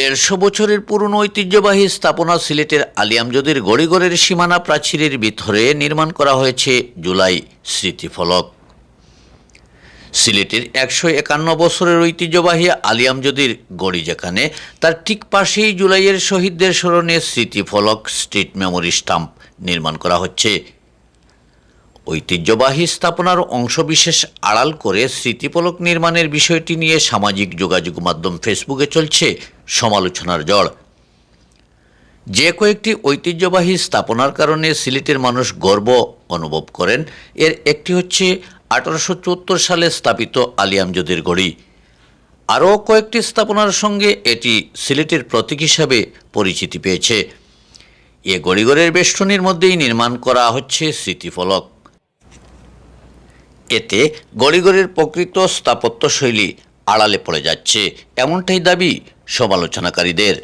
দেড়শো বছরের পুরনো ঐতিহ্যবাহী স্থাপনা সিলেটের আলিয়ামজদের গড়িগড়ের সীমানা প্রাচীরের ভিতরে নির্মাণ করা হয়েছে জুলাই স্মৃতিফলক। সিলেটের একশো একান্ন বছরের ঐতিহ্যবাহী আলিয়ামজদির গড়ি যেখানে, তার ঠিক পাশেই জুলাইয়ের শহীদদের স্মরণে স্মৃতিফলক স্ট্রিট মেমোরি স্টাম্প নির্মাণ করা হচ্ছে। ঐতিহ্যবাহী স্থাপনার অংশবিশেষ আড়াল করে স্মৃতিফলক নির্মাণের বিষয়টি নিয়ে সামাজিক যোগাযোগ মাধ্যম ফেসবুকে চলছে সমালোচনার জড়। যে কয়েকটি ঐতিহ্যবাহী স্থাপনার কারণে সিলেটের মানুষ গর্ব অনুভব করেন, এর একটি হচ্ছে আঠারোশো চুয়াত্তর সালে স্থাপিত আলিয়ামজদের গড়ি। আরও কয়েকটি স্থাপনার সঙ্গে এটি সিলেটের প্রতীক হিসাবে পরিচিতি পেয়েছে। এ গড়িগড়ের বেষ্টনীর মধ্যেই নির্মাণ করা হচ্ছে স্মৃতিফলক। এতে গড়িগড়ের প্রকৃত স্থাপত্যশৈলী আড়ালে পড়ে যাচ্ছে। এমনটাই দাবি সমালোচনাকারীদের।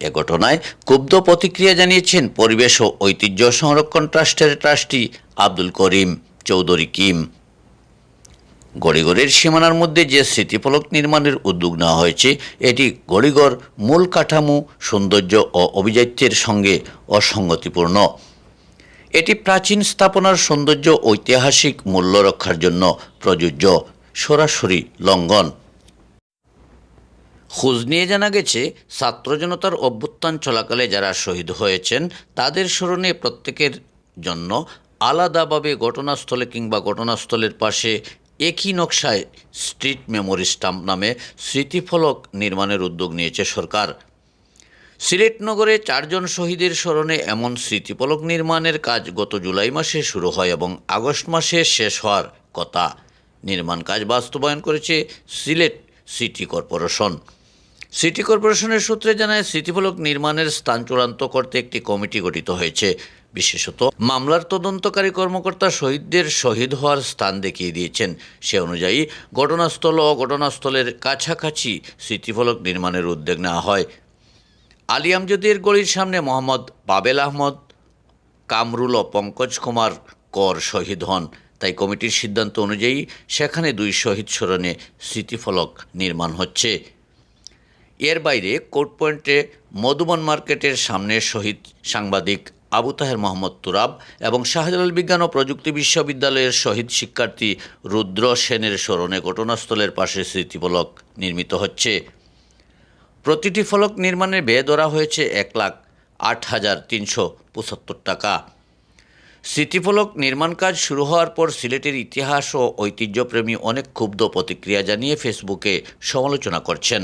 এ ঘটনায় ক্ষুব্ধ প্রতিক্রিয়া জানিয়েছেন পরিবেশ ও ঐতিহ্য সংরক্ষণ ট্রাস্টের ট্রাস্টি আব্দুল করিম চৌধুরী কিম। গড়িগড়ের সীমানার মধ্যে যে স্মৃতিফলক নির্মাণের উদ্যোগ নেওয়া হয়েছে, এটি গড়িগড় মূল কাঠামো, সৌন্দর্য ও অভিজাত্যের সঙ্গে অসঙ্গতিপূর্ণ। এটি প্রাচীন স্থাপনার সৌন্দর্য ঐতিহাসিক মূল্য রক্ষার জন্য প্রযোজ্য, সরাসরি লঙ্ঘন। খোঁজ নিয়ে জানা গেছে, ছাত্র জনতার অভ্যুত্থান চলাকালে যারা শহীদ হয়েছেন, তাদের স্মরণে প্রত্যেকের জন্য আলাদাভাবে ঘটনাস্থলে কিংবা ঘটনাস্থলের পাশে একই নকশায় স্ট্রিট মেমোরি স্টাম্প নামে স্মৃতিফলক নির্মাণের উদ্যোগ নিয়েছে সরকার। সিলেট নগরে চারজন শহীদের স্মরণে এমন স্মৃতিফলক নির্মাণের কাজ গত জুলাই মাসে শুরু হয় এবং আগস্ট মাসে শেষ হওয়ার কথা। নির্মাণ কাজ বাস্তবায়ন করেছে সিলেট সিটি কর্পোরেশন। সিটি কর্পোরেশনের সূত্রে জানায় স্মৃতিফলক নির্মাণের স্থান চূড়ান্ত করতে একটি কমিটি গঠিত হয়েছে। বিশেষত, মামলার তদন্তকারী কর্মকর্তা শহীদদের শহীদ হওয়ার স্থান দেখিয়ে দিয়েছেন। সে অনুযায়ী, ঘটনাস্থল ও ঘটনাস্থলের কাছাকাছি স্মৃতিফলক নির্মাণের উদ্যোগ নেওয়া হয়। আলিয়ামজদের গলির সামনে মোহাম্মদ বাবেল আহমদ, কামরুল ও পঙ্কজ কুমার কর শহীদ হন। তাই কমিটির সিদ্ধান্ত অনুযায়ী সেখানে দুই শহীদ স্মরণে স্মৃতিফলক নির্মাণ হচ্ছে। এর বাইরে কোর্ট পয়েন্টে মধুবন মার্কেটের সামনে শহীদ সাংবাদিক আবু তাহের মোহাম্মদ তুরাব এবং শাহজালাল বিজ্ঞান ও প্রযুক্তি বিশ্ববিদ্যালয়ের শহীদ শিক্ষার্থী রুদ্র সেনের স্মরণে ঘটনাস্থলের পাশে স্মৃতিফলক নির্মিত হচ্ছে। প্রতিটি ফলক নির্মাণের ব্যয় ধরা হয়েছে এক লাখ আট হাজার তিনশো পঁচাত্তর টাকা। স্মৃতিফলক নির্মাণ কাজ শুরু হওয়ার পর সিলেটের ইতিহাস ও ঐতিহ্যপ্রেমী অনেক ক্ষুব্ধ প্রতিক্রিয়া জানিয়ে ফেসবুকে সমালোচনা করছেন।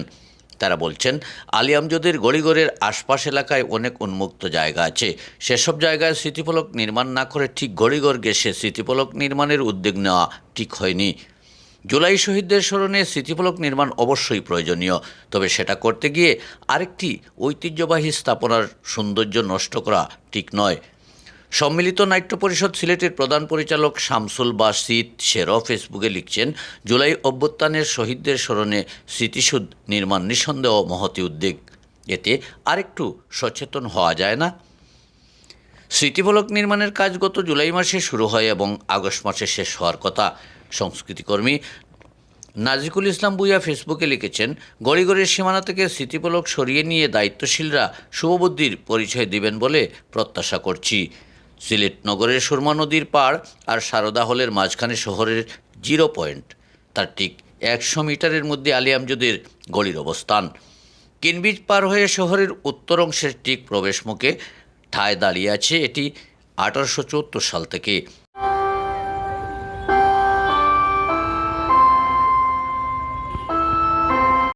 তারা বলছেন আলিয়ামজদের গড়িগড়ের আশপাশ এলাকায় অনেক উন্মুক্ত জায়গা আছে। সেসব জায়গায় স্মৃতিফলক নির্মাণ না করে ঠিক গড়িগড় গেছে স্মৃতিফলক নির্মাণের উদ্যোগ নেওয়া ঠিক হয়নি। জুলাই শহীদদের স্মরণে স্মৃতিফলক নির্মাণ অবশ্যই প্রয়োজনীয়, তবে সেটা করতে গিয়ে আরেকটি ঐতিহ্যবাহী স্থাপনার সৌন্দর্য নষ্ট করা ঠিক নয়। সম্মিলিত নাট্য পরিষদ সিলেটের প্রধান পরিচালক শামসুল বাসিদ শেরো ফেসবুকে লিখছেন, জুলাই অভ্যুত্থানের শহীদদের স্মরণে স্মৃতিসুদ নির্মাণ নিঃসন্দেহ মহতি উদ্বেগ। এতে আরেকটু সচেতন হওয়া যায় না। স্মৃতিফলক নির্মাণের কাজ গত জুলাই মাসে শুরু হয় এবং আগস্ট মাসে শেষ হওয়ার কথা। সংস্কৃতিকর্মী নাজিকুল ইসলাম বুইয়া ফেসবুকে লিখেছেন, গড়িগড়ের সীমানা থেকে স্মৃতিফলক সরিয়ে নিয়ে দায়িত্বশীলরা শুভবুদ্ধির পরিচয় দিবেন বলে প্রত্যাশা করছি। সিলেট নগরের সুরমা নদীর পাড় আর সারদা হলের মাঝখানে শহরের জিরো পয়েন্ট, তার ঠিক একশো মিটারের মধ্যে আলিয়ামজুদের গলির অবস্থান। কিনবিজ পার হয়ে শহরের উত্তর অংশের ঠিক প্রবেশমুখে ঠায় দাঁড়িয়ে আছে এটি আঠারোশো চুয়াত্তর সাল থেকে।